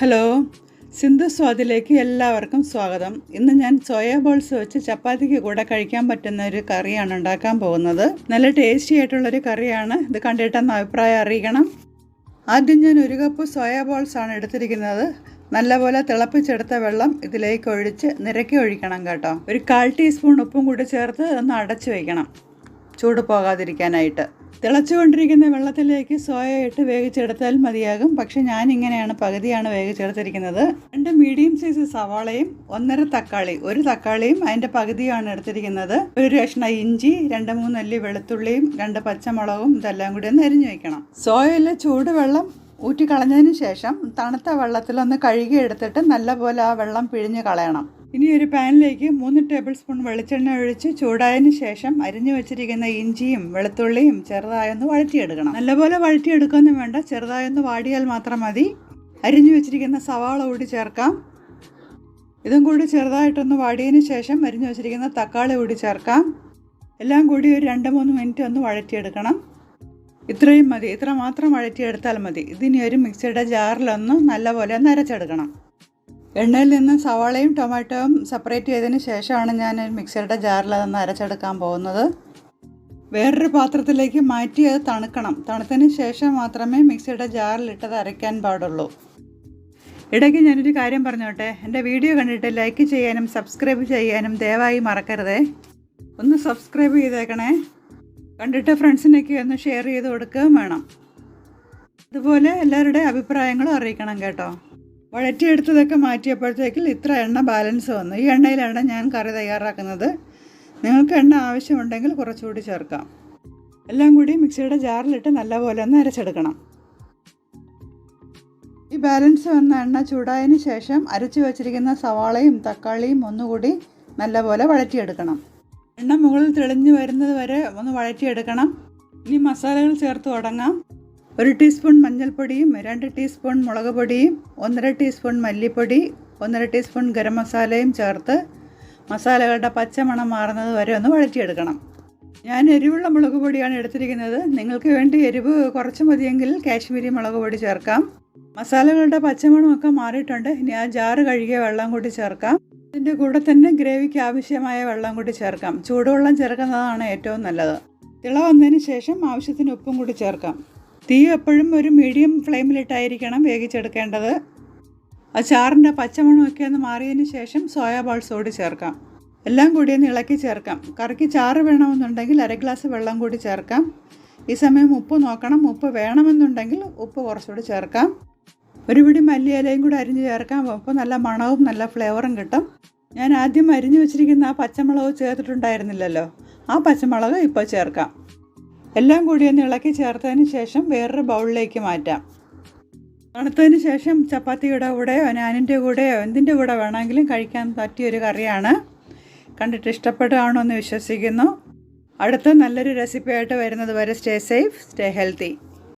Hello Sindhu സ്വാദിലേക്ക് എല്ലാവർക്കും സ്വാഗതം. ഇന്ന് ഞാൻ സോയ ബോൾസ് വെച്ച് ചപ്പാത്തിക്ക് കൂടെ കഴിക്കാൻ പറ്റുന്ന ഒരു കറിയാണ് ഉണ്ടാക്കാൻ പോകുന്നത്. നല്ല ടേസ്റ്റി ആയിട്ടുള്ളൊരു കറിയാണ്. ഇത് കണ്ടിട്ടെന്ന് അഭിപ്രായം അറിയിക്കണം. ആദ്യം ഞാൻ ഒരു കപ്പ് സോയ ബോൾസ് ആണ് എടുത്തിരിക്കുന്നത്. നല്ലപോലെ തിളപ്പിച്ചെടുത്ത വെള്ളം ഇതിലേക്ക് ഒഴിച്ച് നിരക്കി ഒഴിക്കണം കേട്ടോ. ഒരു കാൽ ടീസ്പൂൺ ഉപ്പും കൂടി ചേർത്ത് ഒന്ന് അടച്ചു വയ്ക്കണം ചൂട് പോകാതിരിക്കാനായിട്ട്. തിളച്ചുകൊണ്ടിരിക്കുന്ന വെള്ളത്തിലേക്ക് സോയ ഇട്ട് വേവിച്ചെടുത്താൽ മതിയാകും. പക്ഷെ ഞാൻ ഇങ്ങനെയാണ് പകുതിയാണ് വേവിച്ചെടുത്തിരിക്കുന്നത്. രണ്ട് മീഡിയം സൈസ് സവാളയും ഒന്നര തക്കാളി ഒരു തക്കാളിയും അതിന്റെ പകുതിയാണ് എടുത്തിരിക്കുന്നത്. ഒരു കഷ്ണ ഇഞ്ചി രണ്ട് മൂന്ന് അല്ലി വെളുത്തുള്ളിയും രണ്ട് പച്ചമുളകും ഇതെല്ലാം കൂടി ഒന്ന് അരിഞ്ഞു വെക്കണം. സോയയിലെ ചൂടുവെള്ളം ഊറ്റിക്കളഞ്ഞതിന് ശേഷം തണുത്ത വെള്ളത്തിലൊന്ന് കഴുകി എടുത്തിട്ട് നല്ലപോലെ ആ വെള്ളം പിഴിഞ്ഞ് കളയണം. ഇനി ഒരു പാനിലേക്ക് മൂന്ന് ടേബിൾ സ്പൂൺ വെളിച്ചെണ്ണ ഒഴിച്ച് ചൂടായതിന് ശേഷം അരിഞ്ഞു വെച്ചിരിക്കുന്ന ഇഞ്ചിയും വെളുത്തുള്ളിയും ചെറുതായൊന്ന് വഴറ്റിയെടുക്കണം. നല്ലപോലെ വഴറ്റിയെടുക്കൊന്നും വേണ്ട. ചെറുതായൊന്ന് വാടിയാൽ മാത്രം മതി. അരിഞ്ഞു വെച്ചിരിക്കുന്ന സവാള കൂടി ചേർക്കാം. ഇതും കൂടി ചെറുതായിട്ടൊന്ന് വാടിയതിന് ശേഷം അരിഞ്ഞു വെച്ചിരിക്കുന്ന തക്കാളി കൂടി ചേർക്കാം. എല്ലാം കൂടി ഒരു രണ്ട് മൂന്ന് മിനിറ്റ് ഒന്ന് വഴറ്റിയെടുക്കണം. ഇത്രയും മതി. ഇത്ര മാത്രം വഴറ്റിയെടുത്താൽ മതി. ഇതിനി ഒരു മിക്സിയുടെ ജാറിലൊന്ന് നല്ലപോലെ ഒന്ന് അരച്ചെടുക്കണം. എണ്ണയിൽ നിന്ന് സവാളയും ടൊമാറ്റോയും സെപ്പറേറ്റ് ചെയ്തതിന് ശേഷമാണ് ഞാൻ മിക്സറുടെ ജാറിൽ അതൊന്ന് അരച്ചെടുക്കാൻ പോകുന്നത്. വേറൊരു പാത്രത്തിലേക്ക് മാറ്റി അത് തണുക്കണം. തണുത്തതിന് ശേഷം മാത്രമേ മിക്സിയുടെ ജാറിലിട്ടത് അരയ്ക്കാൻ പാടുള്ളൂ. ഇടയ്ക്ക് ഞാനൊരു കാര്യം പറഞ്ഞോട്ടെ? എന്റെ വീഡിയോ കണ്ടിട്ട് ലൈക്ക് ചെയ്യാനും സബ്സ്ക്രൈബ് ചെയ്യാനും ദയവായി മറക്കരുതേ. ഒന്ന് സബ്സ്ക്രൈബ് ചെയ്തേക്കണേ. കണ്ടിട്ട് ഫ്രണ്ട്സിനൊക്കെ ഒന്ന് ഷെയർ ചെയ്ത് കൊടുക്കുകയും വേണം. അതുപോലെ എല്ലാവരുടെയും അഭിപ്രായങ്ങളും അറിയിക്കണം കേട്ടോ. വഴറ്റിയെടുത്തതൊക്കെ മാറ്റിയപ്പോഴത്തേക്കിൽ ഇത്ര എണ്ണ ബാലൻസ് വന്നു. ഈ എണ്ണയിലാണ് ഞാൻ കറി തയ്യാറാക്കുന്നത്. നിങ്ങൾക്ക് എണ്ണ ആവശ്യമുണ്ടെങ്കിൽ കുറച്ചുകൂടി ചേർക്കാം. എല്ലാം കൂടി മിക്സിയുടെ ജാറിലിട്ട് നല്ലപോലെ ഒന്ന് അരച്ചെടുക്കണം. ഈ ബാലൻസ് വന്ന എണ്ണ ചൂടായതിന് ശേഷം അരച്ചു വച്ചിരിക്കുന്ന സവാളയും തക്കാളിയും ഒന്നുകൂടി നല്ലപോലെ വഴറ്റിയെടുക്കണം. എണ്ണ മുകളിൽ തെളിഞ്ഞു വരുന്നത് വരെ ഒന്ന് വഴറ്റിയെടുക്കണം. ഇനി മസാലകൾ ചേർത്ത് തുടങ്ങാം. ഒരു ടീസ്പൂൺ മഞ്ഞൾപ്പൊടിയും രണ്ട് ടീസ്പൂൺ മുളക് പൊടിയും ഒന്നര ടീസ്പൂൺ മല്ലിപ്പൊടി ഒന്നര ടീസ്പൂൺ ഗരം മസാലയും ചേർത്ത് മസാലകളുടെ പച്ചമണം മാറുന്നത് വരെ ഒന്ന് വഴറ്റിയെടുക്കണം. ഞാൻ എരിവുള്ള മുളക് പൊടിയാണ് എടുത്തിരിക്കുന്നത്. നിങ്ങൾക്ക് വേണ്ടി എരിവ് കുറച്ച് മതിയെങ്കിൽ കാശ്മീരി മുളക് പൊടി ചേർക്കാം. മസാലകളുടെ പച്ചമണമൊക്കെ മാറിയിട്ടുണ്ട്. ഇനി ആ ജാറ് കഴുകിയ വെള്ളം കൂടി ചേർക്കാം. ഇതിന്റെ കൂടെ തന്നെ ഗ്രേവിക്ക് ആവശ്യമായ വെള്ളം കൂടി ചേർക്കാം. ചൂടുവെള്ളം ചേർക്കുന്നതാണ് ഏറ്റവും നല്ലത്. തിള വന്നതിന് ശേഷം ആവശ്യത്തിന് ഉപ്പും കൂടി ചേർക്കാം. തീ എപ്പോഴും ഒരു മീഡിയം ഫ്ലെയിമിലിട്ടായിരിക്കണം വേവിച്ചെടുക്കേണ്ടത്. ആ ചാറിന്റെ പച്ചമണമൊക്കെ ഒന്ന് മാറിയതിന് ശേഷം സോയ ബോൾസോട് ചേർക്കാം. എല്ലാം കൂടി ഒന്ന് ഇളക്കി ചേർക്കാം. കറിക്ക് ചാറ് വേണമെന്നുണ്ടെങ്കിൽ അര ഗ്ലാസ് വെള്ളം കൂടി ചേർക്കാം. ഈ സമയം ഉപ്പ് നോക്കണം. ഉപ്പ് വേണമെന്നുണ്ടെങ്കിൽ ഉപ്പ് കുറച്ചുകൂടി ചേർക്കാം. ഒരു പിടി മല്ലിയിലയും കൂടി അരിഞ്ഞ് ചേർക്കാം. അപ്പോൾ നല്ല മണവും നല്ല ഫ്ലേവറും കിട്ടും. ഞാൻ ആദ്യം അരിഞ്ഞു വെച്ചിരിക്കുന്ന ആ പച്ചമുളക് ചേർത്തിട്ടുണ്ടായിരുന്നില്ലല്ലോ. ആ പച്ചമുളക് ഇപ്പോൾ ചേർക്കാം. എല്ലാം കൂടി ഒന്ന് ഇളക്കി ചേർത്തതിന് ശേഷം വേറൊരു ബൗളിലേക്ക് മാറ്റാം. തണുത്തതിന് ശേഷം ചപ്പാത്തിയുടെ കൂടെയോ നാനിന്റെ കൂടെയോ എന്തിന്റെ കൂടെ വേണമെങ്കിലും കഴിക്കാൻ പറ്റിയൊരു കറിയാണ്. കണ്ടിട്ട് ഇഷ്ടപ്പെടുകയാണോ എന്ന് വിശ്വസിക്കുന്നു. അടുത്ത നല്ലൊരു റെസിപ്പിയായിട്ട് വരുന്നത് വരെ സ്റ്റേ സേഫ് സ്റ്റേ ഹെൽത്തി